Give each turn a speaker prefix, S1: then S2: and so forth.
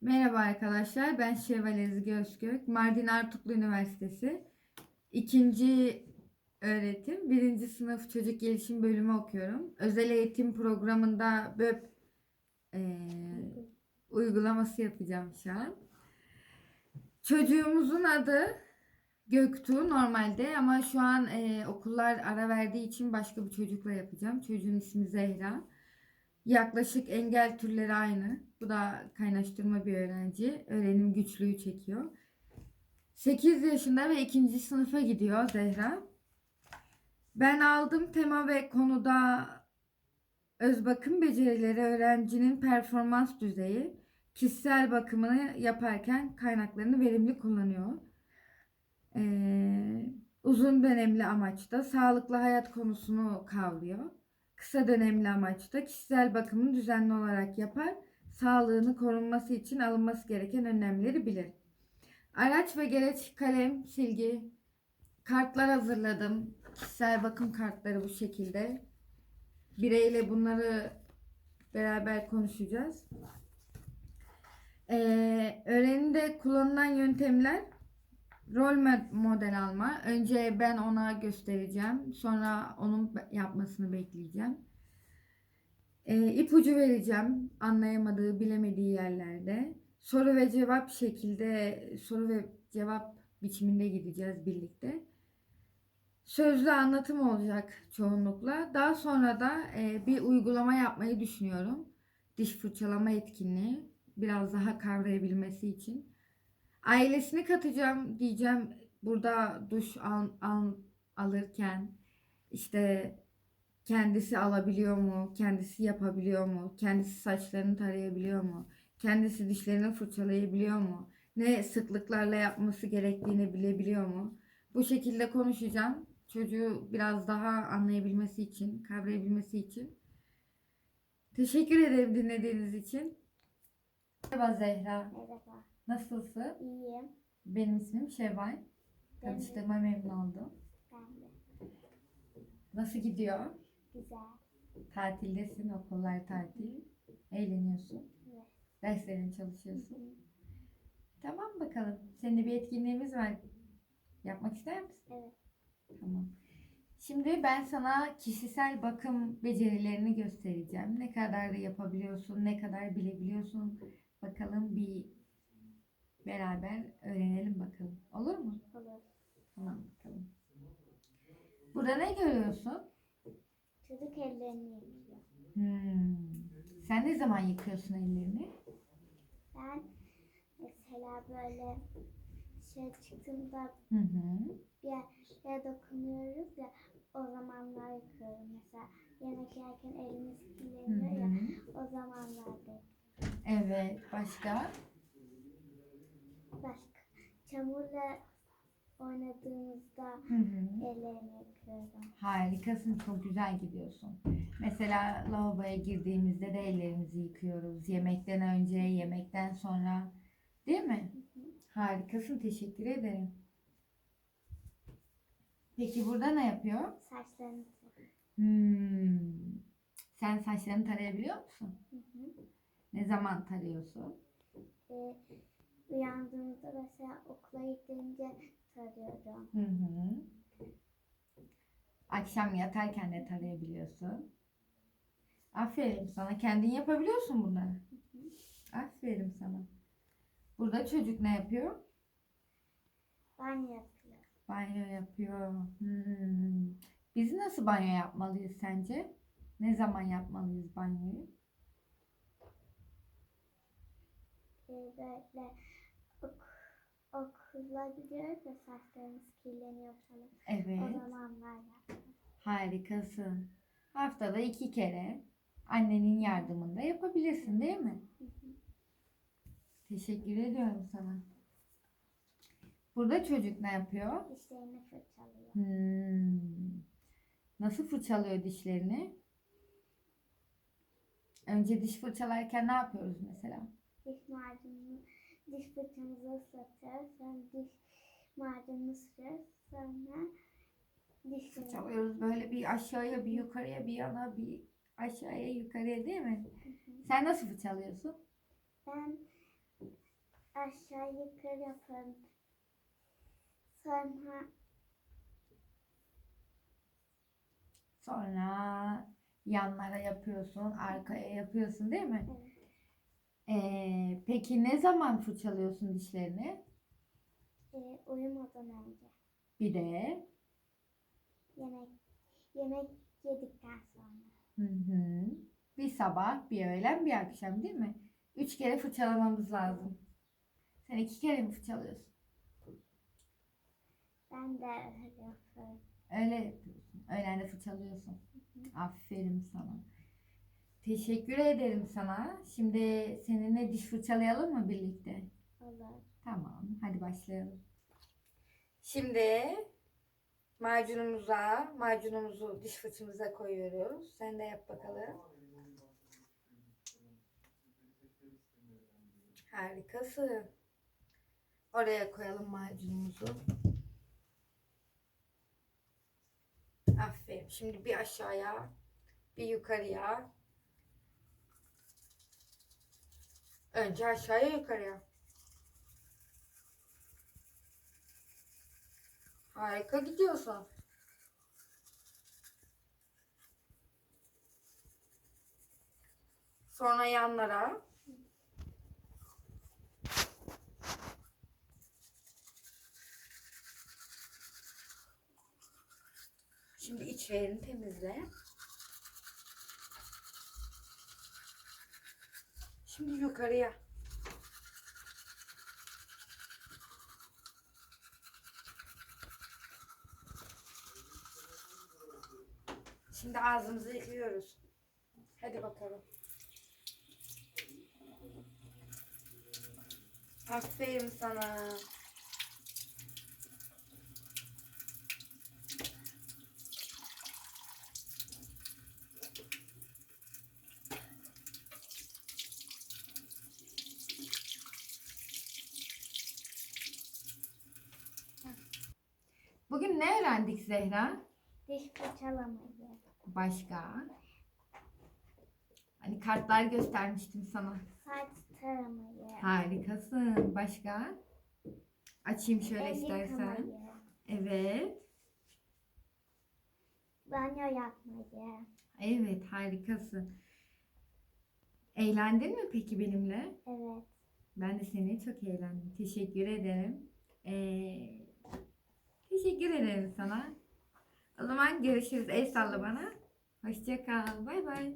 S1: Merhaba arkadaşlar, ben Şevval Ezgi Özgök, Mardin Artuklu Üniversitesi ikinci öğretim, birinci sınıf çocuk gelişim bölümü okuyorum. Özel eğitim programında BÖP eee, uygulaması yapacağım şu an. Çocuğumuzun adı Göktuğ normalde ama şu an eee, okullar ara verdiği için başka bir çocukla yapacağım. Çocuğun ismi Zehra. Yaklaşık engel türleri aynı. Bu da kaynaştırma bir öğrenci. Öğrenim güçlüğü çekiyor. 8 yaşında ve 2. sınıfa gidiyor Zehra. Ben aldım tema ve konuda öz bakım becerileri öğrencinin performans düzeyi, kişisel bakımını yaparken kaynaklarını verimli kullanıyor. Ee, uzun dönemli amaçta sağlıklı hayat konusunu kavruyor. Kısa dönemli amaçta kişisel bakımını düzenli olarak yapar, sağlığını korunması için alınması gereken önlemleri bilir. Araç ve gereç kalem, silgi, kartlar hazırladım. Kişisel bakım kartları bu şekilde. Bireyle bunları beraber konuşacağız. Ee, öğrenimde kullanılan yöntemler rol mo- model alma. Önce ben ona göstereceğim. Sonra onun yapmasını bekleyeceğim. Ee, ipucu vereceğim anlayamadığı, bilemediği yerlerde. Soru ve cevap şekilde soru ve cevap biçiminde gideceğiz birlikte. Sözlü anlatım olacak çoğunlukla. Daha sonra da e, bir uygulama yapmayı düşünüyorum. Diş fırçalama etkinliği. Biraz daha kavrayabilmesi için. Ailesini katacağım diyeceğim. Burada duş al, al- alırken işte kendisi alabiliyor mu? Kendisi yapabiliyor mu? Kendisi saçlarını tarayabiliyor mu? Kendisi dişlerini fırçalayabiliyor mu? Ne sıklıklarla yapması gerektiğini bilebiliyor mu? Bu şekilde konuşacağım. Çocuğu biraz daha anlayabilmesi için, kavrayabilmesi için. Teşekkür ederim dinlediğiniz için. Merhaba Zehra.
S2: Merhaba.
S1: Nasılsın?
S2: İyiyim.
S1: Benim ismim Şevval. Tanıştığıma memnun oldum.
S2: Ben de.
S1: Nasıl gidiyor?
S2: Güzel.
S1: Tatildesin, okullar tatil. Eğleniyorsun.
S2: Evet.
S1: Derslerine çalışıyorsun. Tamam bakalım. Seninle bir etkinliğimiz var. Yapmak ister misin?
S2: Evet.
S1: Tamam. Şimdi ben sana kişisel bakım becerilerini göstereceğim. Ne kadar yapabiliyorsun, ne kadar bilebiliyorsun. Bakalım bir beraber öğrenelim bakalım. Olur mu?
S2: Olur.
S1: Tamam bakalım. Burada ne görüyorsun?
S2: Çocuk ellerini yıkıyor.
S1: Hmm. Sen ne zaman yıkıyorsun ellerini?
S2: Ben mesela böyle şey çıktığımda
S1: Hı hı.
S2: bir yere dokunuyoruz ya o zamanlar yıkıyorum. Mesela yemek yerken elimiz
S1: Hı
S2: kirleniyor ya
S1: hı.
S2: o zamanlarda.
S1: Evet. Başka?
S2: Başka çamurla oynadığımızda
S1: Hı hı.
S2: ellerimi yıkıyorum.
S1: Harikasın. Çok güzel gidiyorsun. Mesela lavaboya girdiğimizde de ellerimizi yıkıyoruz. Yemekten önce, yemekten sonra. Değil mi? Harikasın. Teşekkür ederim. Peki burada ne yapıyor?
S2: Saçlarını
S1: Hmm. Sen saçlarını tarayabiliyor musun?
S2: Hı hı.
S1: Ne zaman tarıyorsun?
S2: Ee, uyandığımda mesela okula gidince tarıyorum.
S1: Hı hı. Akşam yatarken de tarayabiliyorsun. Aferin sana. Kendin yapabiliyorsun bunları. Burada çocuk ne yapıyor?
S2: Banyo yapıyor.
S1: Banyo yapıyor. Hmm. Biz nasıl banyo yapmalıyız sence? Ne zaman yapmalıyız banyoyu?
S2: Ee, böyle ok, okula gidiyoruz ve saçlarımız kirleniyor falan. O
S1: Evet.
S2: zamanlar yapıyor.
S1: Harikasın. Haftada iki kere annenin yardımında yapabilirsin değil mi?
S2: Hı hı.
S1: Teşekkür ediyorum sana. Burada çocuk ne yapıyor?
S2: Dişlerini fırçalıyor.
S1: Hmm. Nasıl fırçalıyor dişlerini? Önce diş fırçalarken ne yapıyoruz mesela?
S2: Diş macununu, diş fırçamızı ıslatıyoruz. Sonra diş macununu sürüyoruz. Sonra dişimizi
S1: Fırçalıyoruz böyle bir aşağıya bir yukarıya bir yana bir aşağıya yukarıya değil mi? Sen nasıl fırçalıyorsun?
S2: Ben aşağı yukarı yapın. Sonra
S1: Sonra yanlara yapıyorsun, arkaya yapıyorsun değil mi?
S2: evet,
S1: Ee, peki ne zaman fırçalıyorsun dişlerini?
S2: e, uyumadan önce
S1: Bir de
S2: yemek yemek yedikten sonra.
S1: hı hı, bir sabah, bir öğlen, bir akşam değil mi? Üç kere fırçalamamız lazım. Sen iki kere mi fırçalıyorsun?
S2: Ben de öyle yapıyorum.
S1: Öyle yapıyorsun. Öğlen de fırçalıyorsun. Aferin sana. Teşekkür ederim sana. Şimdi seninle diş fırçalayalım mı birlikte?
S2: Olur.
S1: Tamam, hadi başlayalım. Şimdi macunumuza, macunumuzu diş fırçamıza koyuyoruz. Sen de yap bakalım. Harikasın. Oraya koyalım macunumuzu. Aferin. Şimdi bir aşağıya, bir yukarıya. Önce aşağıya yukarıya. Harika gidiyorsun. Sonra yanlara. Şimdi içlerini temizle. Şimdi yukarıya. Şimdi ağzımızı yıkıyoruz. Hadi bakalım. Aferin sana. Bugün ne öğrendik Zehra?
S2: Diş fırçalamayı.
S1: Başka? Hani kartlar göstermiştim sana.
S2: Saç taramayı.
S1: Harikasın. Başka? Açayım şöyle
S2: el
S1: istersen.
S2: yıkamayı.
S1: Evet.
S2: Banyo yapmayı.
S1: Evet harikasın. Eğlendin mi peki benimle?
S2: Evet.
S1: Ben de seni çok eğlendim. Teşekkür ederim. Ee, teşekkür ederim sana. O zaman görüşürüz. El salla bana. Hoşça kal. Bay bay.